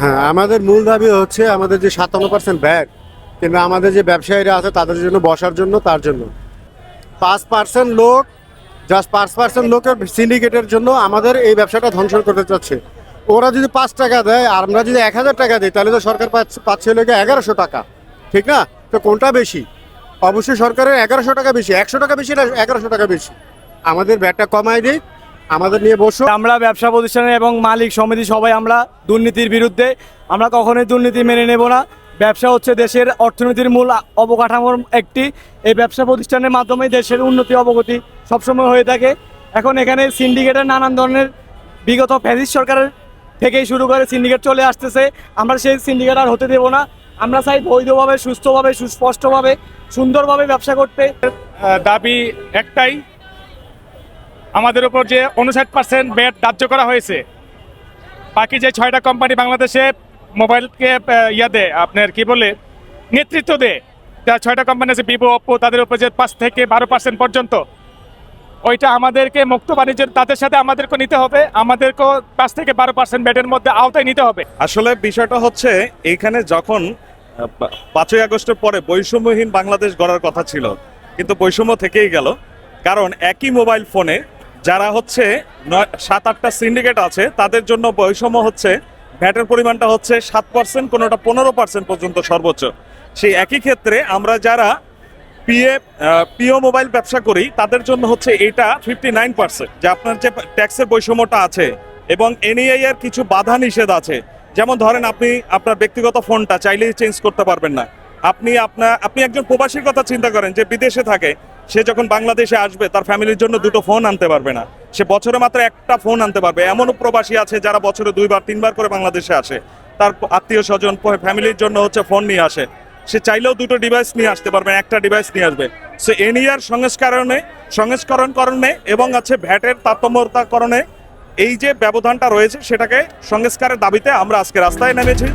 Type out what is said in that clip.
হ্যাঁ আমাদের মূল দাবি হচ্ছে আমাদের যে সাতান্ন পার্সেন্ট ব্যাগ কিংবা আমাদের যে ব্যবসায়ীরা আছে তাদের জন্য, বসার জন্য, তার জন্য। পাঁচ পার্সেন্ট লোক জাস্ট পাঁচ পার্সেন্ট লোকের সিন্ডিকেটের জন্য আমাদের এই ব্যবসাটা ধ্বংস করতে চাচ্ছে। ওরা যদি পাঁচ টাকা দেয়, আর আমরা যদি এক হাজার টাকা দিই, তাহলে তো সরকার পাচ্ছে লোকে এগারোশো টাকা। ঠিক না? তো কোনটা বেশি? অবশ্যই সরকারের এগারোশো টাকা বেশি, একশো টাকা বেশি না, এগারোশো টাকা বেশি। আমাদের ব্যাগটা কমাই দিই আমাদের নিয়ে বসো। আমরা ব্যবসা প্রতিষ্ঠানে এবং মালিক সমিতি সবাই আমরা দুর্নীতির বিরুদ্ধে আমরা কখনোই দুর্নীতি মেনে নেব না। ব্যবসা হচ্ছে দেশের অর্থনীতির মূল অবকাঠামোর একটি। এই ব্যবসা প্রতিষ্ঠানের মাধ্যমে দেশের উন্নতি অবগতি সবসময় হয়ে থাকে। এখন এখানে সিন্ডিকেটের নানান ধরনের বিগত ফ্যাসিস্ট সরকারের থেকেই শুরু করে সিন্ডিকেট চলে আসতেছে। আমরা সেই সিন্ডিকেট আর হতে দেব না। আমরা চাই বৈধভাবে সুস্থভাবে সুস্পষ্টভাবে সুন্দরভাবে ব্যবসা করতে। দাবি একটাই আমাদের উপর যে উনষাট পার্সেন্ট ব্যাট ধার্য করা হয়েছে, বাকি যে ছয়টা কোম্পানি বাংলাদেশে মোবাইলকে ইয়া দেয়, আপনার কি বলে, নেতৃত্ব দেয়, যা ছয়টা কোম্পানি আছে ভিভো ওপো তাদের উপর যে পাঁচ থেকে বারো পার্সেন্ট পর্যন্ত, ওইটা আমাদেরকে মুক্ত বাণিজ্যের, তাদের সাথে আমাদেরকে নিতে হবে, আমাদেরকেও পাঁচ থেকে বারো পার্সেন্ট ব্যাটের মধ্যে আওতায় নিতে হবে। আসলে বিষয়টা হচ্ছে এইখানে যখন পাঁচই আগস্টের পরে বৈষম্যহীন বাংলাদেশ গড়ার কথা ছিল, কিন্তু বৈষম্য থেকেই গেল, কারণ একই মোবাইল ফোনে যারা হচ্ছে সাত, আটটা সিন্ডিকেট আছে, তাদের জন্য বৈষম্য হচ্ছে, ভ্যাটের পরিমাণটা হচ্ছে সাত পার্সেন্ট কোনোটা পনেরো পার্সেন্ট পর্যন্ত সর্বোচ্চ। সেই একই ক্ষেত্রে আমরা যারা পিএ পিও মোবাইল ব্যবসা করি, তাদের জন্য হচ্ছে এটা ফিফটি নাইন পার্সেন্ট যে আপনার যে ট্যাক্সের বৈষম্যটা আছে এবং এনইআই এর কিছু বাধা নিষেধ আছে। যেমন ধরেন আপনি আপনার ব্যক্তিগত ফোনটা চাইলেই চেঞ্জ করতে পারবেন না। আপনি আপনার আপনি একজন প্রবাসীর কথা চিন্তা করেন, যে বিদেশে থাকে, সে যখন বাংলাদেশে আসবে, তার ফ্যামিলির জন্য দুটো ফোন আনতে পারবে না। সে বছরে মাত্র একটা ফোন আনতে পারবে। এমনও প্রবাসী আছে যারা বছরে দুইবার, তিনবার করে বাংলাদেশে আসে। তার আত্মীয় স্বজন ফ্যামিলির জন্য হচ্ছে ফোন নিয়ে আসে। সে চাইলেও দুটো ডিভাইস নিয়ে আসতে পারবে একটা ডিভাইস নিয়ে আসবে। সো সংস্করণে সংস্করণ করণে এবং আছে ভ্যাটের তারতম্যতাকরণে এই যে ব্যবধানটা রয়েছে, সেটাকে সংস্কারের দাবিতে আমরা আজকে রাস্তায় নেমেছি।